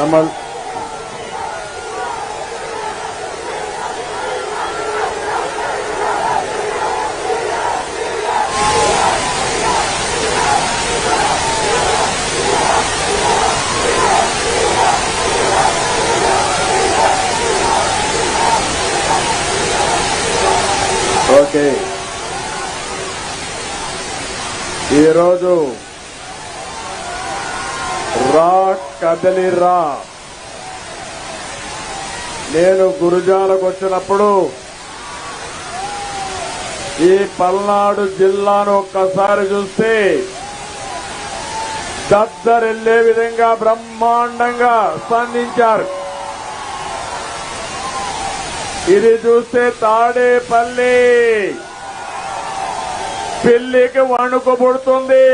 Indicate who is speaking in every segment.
Speaker 1: Kamal okay ఈరోజు రా కదలిరా నేను గురుజాలకు వచ్చినప్పుడు ఈ పల్నాడు జిల్లాను ఒక్కసారి చూస్తే దద్దరెళ్ళే విధంగా బ్రహ్మాండంగా స్పందించారు. ఇది చూస్తే తాడేపల్లి పిల్లికి వణుకు పుడుతుంది.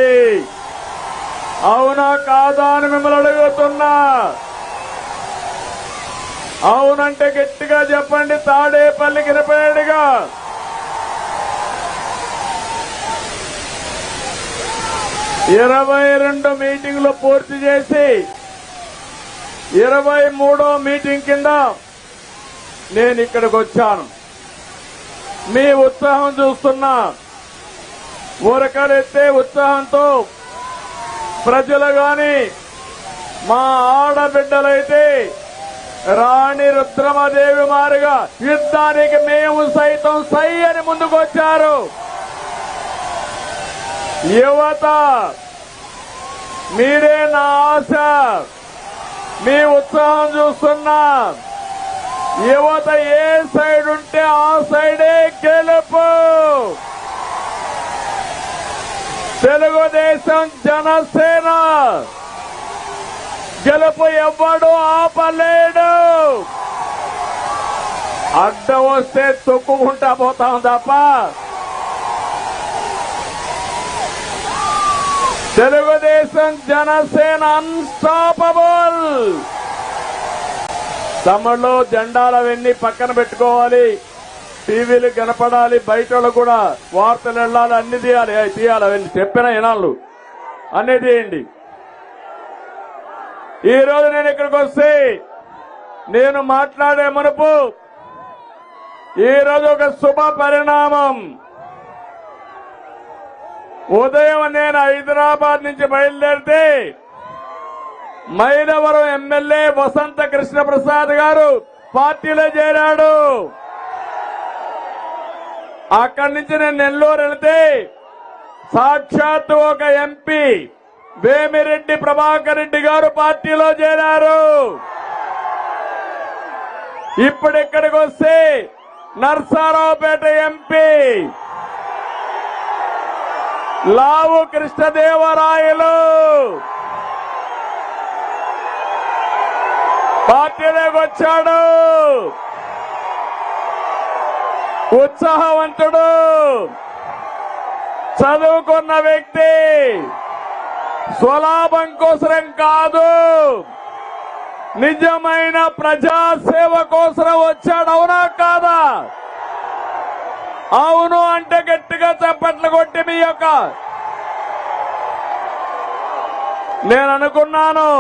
Speaker 1: అవునా కాదా అని మిమ్మల్ని అడుగుతున్నా. అవునంటే గట్టిగా చెప్పండి తాడేపల్లికి గిరపేడుగా. ఇరవై రెండు మీటింగ్లు పూర్తి చేసి ఇరవై మూడో మీటింగ్ కింద నేను ఇక్కడికి వచ్చాను. మీ ఉత్సాహం చూస్తున్నా. ఊరకలెత్తే ఉత్సాహంతో ప్రజలు గాని మా ఆడబిడ్డలైతే రాణి రుద్రమదేవి మారుగా యుద్ధానికి మేము సైతం సై అని ముందుకొచ్చారు. యువత మీరే నా ఆశ మీ ఉత్సాహం చూస్తున్నా. యువత ఏ సైడ్ ఉంటే ఆ సైడే గెలుపు. తెలుగుదేశం జనసేన గెలుపు ఎవ్వడు ఆపలేడు. అడ్డం వస్తే తొక్కుకుంటా పోతాం తప్ప తెలుగుదేశం జనసేన అన్స్టాపబుల్ తమలో జెండాల అవన్నీ పక్కన పెట్టుకోవాలి. టీవీలు కనపడాలి బయట కూడా వార్తలు వెళ్ళాలి అన్ని తీయాలి. తీయాలి అవన్నీ చెప్పిన ఇనాళ్ళు అన్ని తీయండి. ఈ రోజు నేను ఇక్కడికి వస్తే నేను మాట్లాడే మునుపు ఈ రోజు ఒక శుభ పరిణామం. ఉదయం నేను హైదరాబాద్ నుంచి బయలుదేరితే మైలవరం ఎమ్మెల్యే వసంత కృష్ణ ప్రసాద్ గారు పార్టీలో చేరాడు. అక్కడి నుంచి నేను నెల్లూరు వెళితే సాక్షాత్తు ఒక ఎంపీ వేమిరెడ్డి ప్రభాకర్ రెడ్డి గారు పార్టీలో చేరారు. ఇప్పుడు ఇక్కడికి వస్తే నర్సారావుపేట ఎంపీ లావు కృష్ణదేవరాయలు. పార్టీలోకి వచ్చాడు. ఉత్సాహవంతుడు. చదువుకున్న వ్యక్తి స్వలాభం కోసరం కాదు. నిజమైన ప్రజాసేవ కోసరం వచ్చాడు అవునా కాదా? అవును అంటే గట్టిగా చప్పట్లు కొట్టి మీ యొక్క నేను అనుకున్నాను.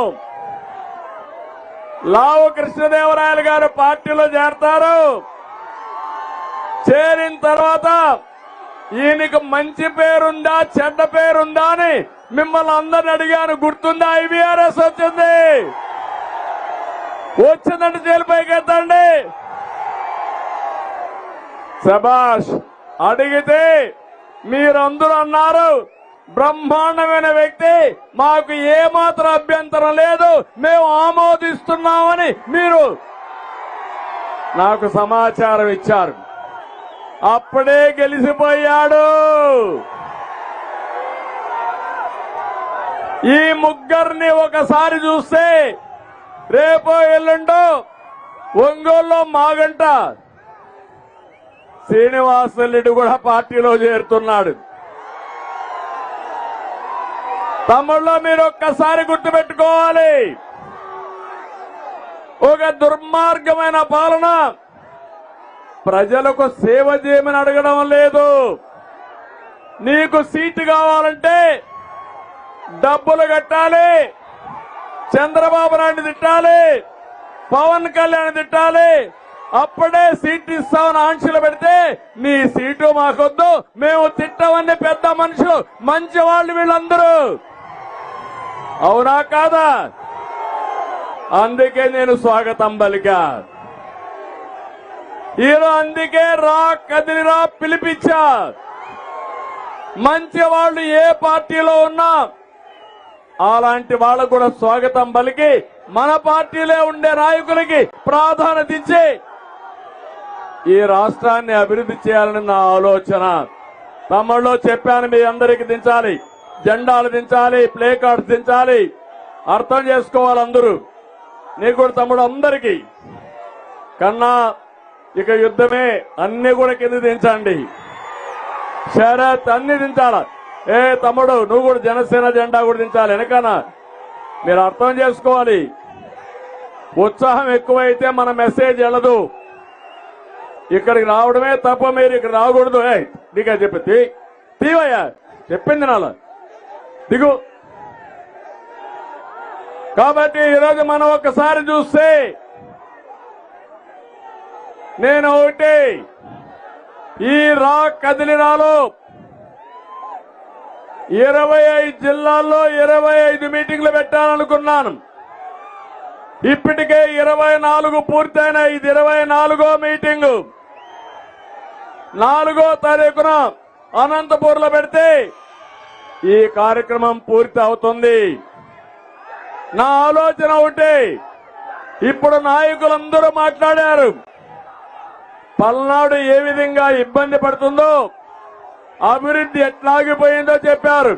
Speaker 1: లావు కృష్ణదేవరాయలు గారు పార్టీలో చేరతారు. చేరిన తర్వాత ఈయనకు మంచి పేరుందా చెడ్డ పేరుందా అని మిమ్మల్ని అందరిని అడిగాను. గుర్తుందా? ఐవీఆర్ఎస్ వచ్చింది. వచ్చిందంటే జైలుపైకి ఎత్తండి. శబాష్ అడిగితే మీరందరూ అన్నారు బ్రహ్మాండమైన వ్యక్తి మాకు ఏమాత్రం అభ్యంతరం లేదు మేము ఆమోదిస్తున్నామని మీరు నాకు సమాచారం ఇచ్చారు. అప్పుడే గెలిసిపోయాడు. ఈ ముగ్గురిని ఒకసారి చూస్తే రేపో ఎల్లుండో ఒంగోలులో మాగంట శ్రీనివాసరెడ్డి కూడా పార్టీలో చేరుతున్నాడు. తమ్ముళ్ళో మీరు ఒక్కసారి గుర్తుపెట్టుకోవాలి. ఒక దుర్మార్గమైన పాలన. ప్రజలకు సేవ చేయమని అడగడం లేదు. నీకు సీటు కావాలంటే డబ్బులు కట్టాలి. చంద్రబాబు నాయుడు తిట్టాలి. పవన్ కళ్యాణ్ తిట్టాలి. అప్పుడే సీట్ ఇస్తామని ఆంక్షలు పెడితే నీ సీటు మాకొద్దు. మేము తిట్టమని పెద్ద మనుషులు మంచి వాళ్ళు వీళ్ళందరూ. అవునా కాదా? అందుకే నేను స్వాగతం పలికా. ఈరో అందుకే రా కదిలిరా పిలిపించా మంచి వాళ్ళు ఏ పార్టీలో ఉన్నా అలాంటి వాళ్ళకు కూడా స్వాగతం పలికి మన పార్టీలో ఉండే నాయకులకి ప్రాధాన్యత ఇచ్చి ఈ రాష్ట్రాన్ని అభివృద్ధి చేయాలని నా ఆలోచన. తమ్ముళ్ళు చెప్పాను మీ అందరికి దించాలి. జెండాలు దించాలి ప్లే కార్డ్స్ దించాలి. అర్థం చేసుకోవాలి అందరూ. నీకు కూడా తమ్ముడు అందరికీ. కన్నా ఇక యుద్ధమే అన్ని కూడా కింద దించండి. శరత్ అన్ని దించాల. ఏ తమ్ముడు నువ్వు కూడా జనసేన జెండా కూడా దించాలి వెనకన. మీరు అర్థం చేసుకోవాలి. ఉత్సాహం ఎక్కువైతే మన మెసేజ్ వెళ్ళదు. ఇక్కడికి రావడమే తప్ప మీరు ఇక్కడ రాకూడదు. ఏ నీకే చెప్పి తీవయ్యా. చెప్పింది నాలా. దిగు. కాబట్టి ఈరోజు మనం ఒక్కసారి చూస్తే నేను ఒకటి. ఈ రా కదిలినాలో ఇరవై ఐదు జిల్లాల్లో ఇరవై ఐదు మీటింగ్లు పెట్టాలనుకున్నాను. ఇప్పటికే ఇరవై నాలుగు పూర్తయిన ఇది ఇరవై నాలుగో మీటింగు. నాలుగో తారీఖున అనంతపూర్లో పెడితే ఈ కార్యక్రమం పూర్తి అవుతుంది. నా ఆలోచన ఒకటి. ఇప్పుడు నాయకులందరూ మాట్లాడారు. పల్నాడు ఏ విధంగా ఇబ్బంది పడుతుందో అభివృద్ధి ఎట్లాగిపోయిందో చెప్పారు.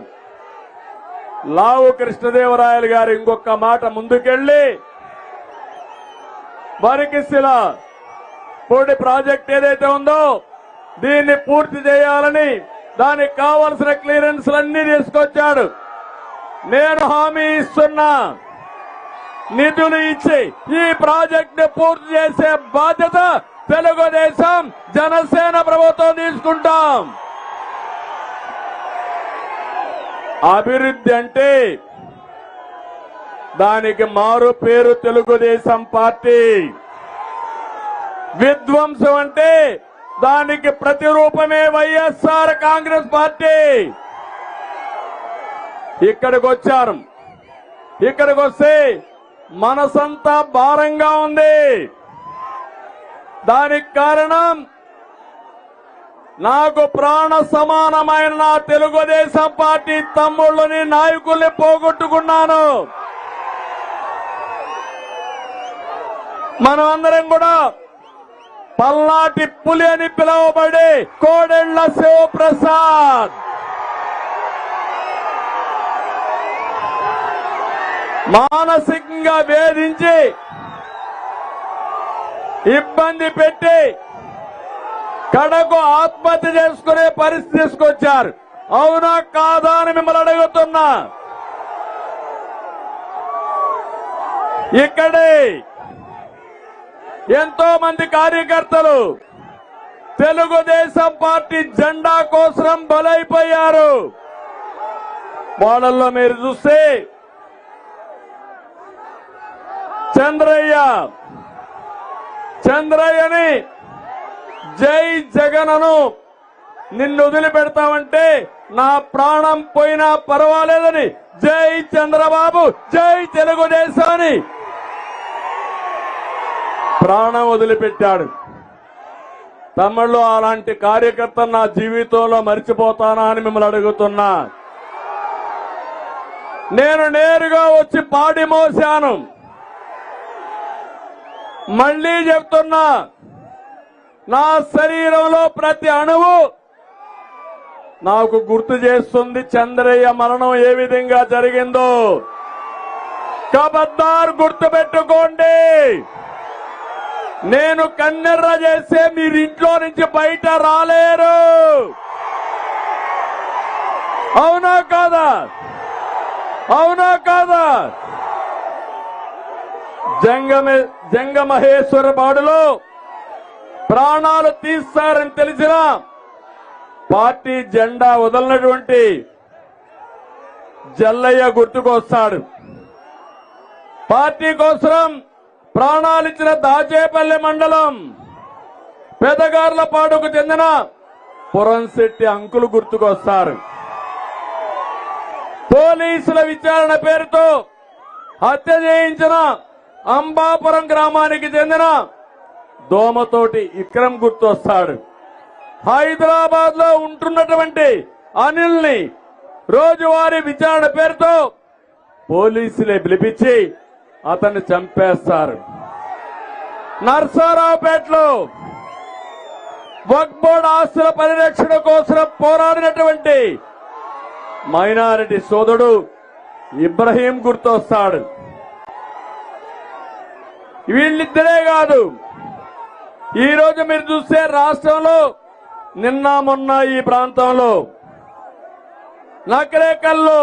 Speaker 1: లావు కృష్ణదేవరాయలు గారు ఇంకొక మాట ముందుకెళ్ళి వరికిశిల పూడి ప్రాజెక్ట్ ఏదైతే ఉందో దీన్ని పూర్తి చేయాలని దానికి కావలసిన క్లియరెన్స్లన్నీ తీసుకొచ్చాడు. నేను హామీ ఇస్తున్నా నిధులు ఇచ్చి ఈ ప్రాజెక్ట్ పూర్తి చేసే బాధ్యత తెలుగుదేశం జనసేన ప్రభుత్వం తీసుకుంటాం. అభివృద్ధి అంటే దానికి మారు పేరు తెలుగుదేశం పార్టీ. విధ్వంసం అంటే దానికి ప్రతిరూపమే వైఎస్ఆర్ కాంగ్రెస్ పార్టీ. ఇక్కడికి వచ్చారు. ఇక్కడికి వస్తే మనసంతా భారంగా ఉంది. దానికి కారణం నాకు ప్రాణ సమానమైన నా తెలుగుదేశం పార్టీ తమ్ముళ్ళని నాయకుల్ని పోగొట్టుకున్నాను. మనం అందరం కూడా పల్లాటి పులి అని పిలువబడే కోడెళ్ళ శివప్రసాద్. మానసికంగా వేధించి ఇబ్బంది పెట్టి కడకు ఆత్మహత్య చేసుకునే పరిస్థితి తీసుకొచ్చారు. అవునా కాదా అని మిమ్మల్ని అడుగుతున్నా. ఇక్కడే ఎంతో మంది కార్యకర్తలు తెలుగుదేశం పార్టీ జెండా కోసం బలైపోయారు. వాళ్ళల్లో మీరు చూస్తే చంద్రయ్య చంద్రయ్యని జై జగనను నిన్ను వదిలిపెడతామంటే నా ప్రాణం పోయినా పర్వాలేదని. జై చంద్రబాబు జై తెలుగుదేశం అని ప్రాణం వదిలిపెట్టాడు. తమిళ్ళో అలాంటి కార్యకర్త నా జీవితంలో మర్చిపోతానా అని మిమ్మల్ని అడుగుతున్నా. నేను నేరుగా వచ్చి పాడి మోశాను. మళ్ళీ చెప్తున్నా నా శరీరంలో ప్రతి అణువు నాకు గుర్తు చేస్తుంది చంద్రయ్య మరణం ఏ విధంగా జరిగిందో. కబద్దారు గుర్తు పెట్టుకోండి నేను కన్నెర్ర చేస్తే మీరు ఇంట్లో నుంచి బయట రాలేరు. అవునా కాదా? అవునా కాదా? జంగమ జంగమహేశ్వర బాడులో ప్రాణాలు తీస్తారని తెలిసిన పార్టీ జెండా వదలనటువంటి జల్లయ్య గుర్తుకొస్తాడు పార్టీ కోసం ప్రాణాలిచ్చిన దాచేపల్లి మండలం పెదగార్లపాడుకు చెందిన పురంశెట్టి అంకులు గుర్తుకొస్తారు పోలీసుల విచారణ పేరుతో హత్య చేయించిన అంబాపురం గ్రామానికి చెందిన దోమతోటి విక్రమ్ గుర్తొస్తాడు. హైదరాబాద్లో ఉంటున్నటువంటి అనిల్ని రోజువారీ విచారణ పేరుతో పోలీసులే పిలిపించి అతన్ని చంపేస్తారు. నర్సారావుపేటలో వక్ బోర్డ్ ఆస్తుల పరిరక్షణ కోసం పోరాడినటువంటి మైనారిటీ సోదరుడు ఇబ్రహీం గుర్తొస్తాడు. వీళ్ళిద్దరే కాదు. ఈ రోజు మీరు చూస్తే రాష్ట్రంలో నిన్న మొన్న ఈ ప్రాంతంలో నకరేకల్లో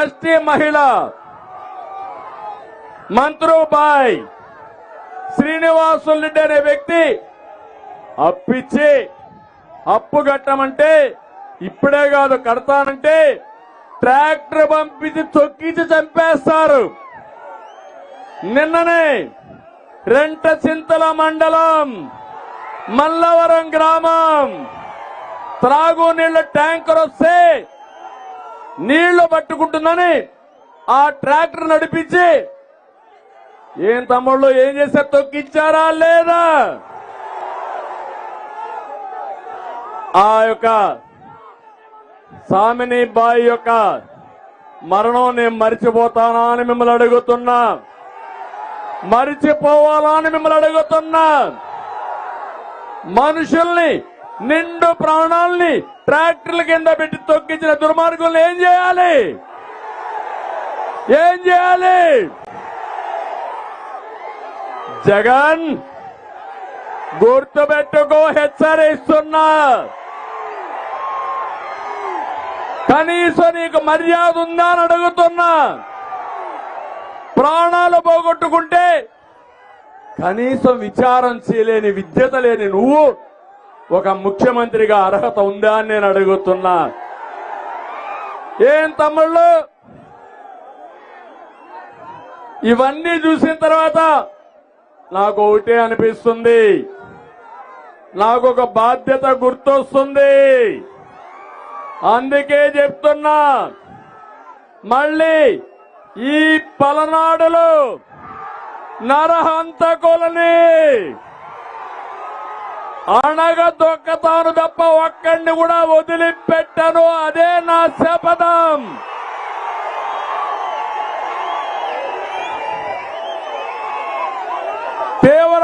Speaker 1: ఎస్టీ మహిళ మంత్రుబాయ్ శ్రీనివాసులు రెడ్డి అనే వ్యక్తి అప్పిచ్చి అప్పు కట్టమంటే ఇప్పుడే కాదు కడతానంటే ట్రాక్టర్ పంపించి తొక్కించి చంపేస్తారు. నిన్ననే రెంట చింతల మండలం మల్లవరం గ్రామం. త్రాగునీళ్ళ ట్యాంకర్ వస్తే నీళ్ళు పట్టుకుంటుందని ఆ ట్రాక్టర్ నడిపించి ఏం తమ్ముళ్ళు ఏం చేస్తే తొక్కిచ్చారా లేదా? ఆ యొక్క సామిని బాయి యొక్క మరణం నేను మరిచిపోతానా అని మిమ్మల్ని అడుగుతున్నా. మరిచిపోవాలా అని మిమ్మల్ని అడుగుతున్నా. మనుషుల్ని నిండు ప్రాణాల్ని ట్రాక్టర్ల కింద పెట్టి తొక్కించిన దుర్మార్గుల్ని ఏం చేయాలి? ఏం చేయాలి? జగన్ గుర్తుపెట్టుకో హెచ్చరిస్తున్నా. కనీసం నీకు మర్యాద ఉందా అని అడుగుతున్నా. ప్రాణాలు పోగొట్టుకుంటే కనీసం విచారం చేయలేని విద్యత లేని నువ్వు ఒక ముఖ్యమంత్రిగా అర్హత ఉందా అని నేను అడుగుతున్నా. ఏం తమ్ముళ్ళు? ఇవన్నీ చూసిన తర్వాత నాకు ఒకటే అనిపిస్తుంది. నాకు ఒక బాధ్యత గుర్తొస్తుంది. అందుకే చెప్తున్నా. మళ్ళీ ఈ పలనాడులో నరహంతకులని అనగ దొక్కతాను తప్ప ఒక్కడిని కూడా వదిలిపెట్టను అదే నా శపథం. తీవ్ర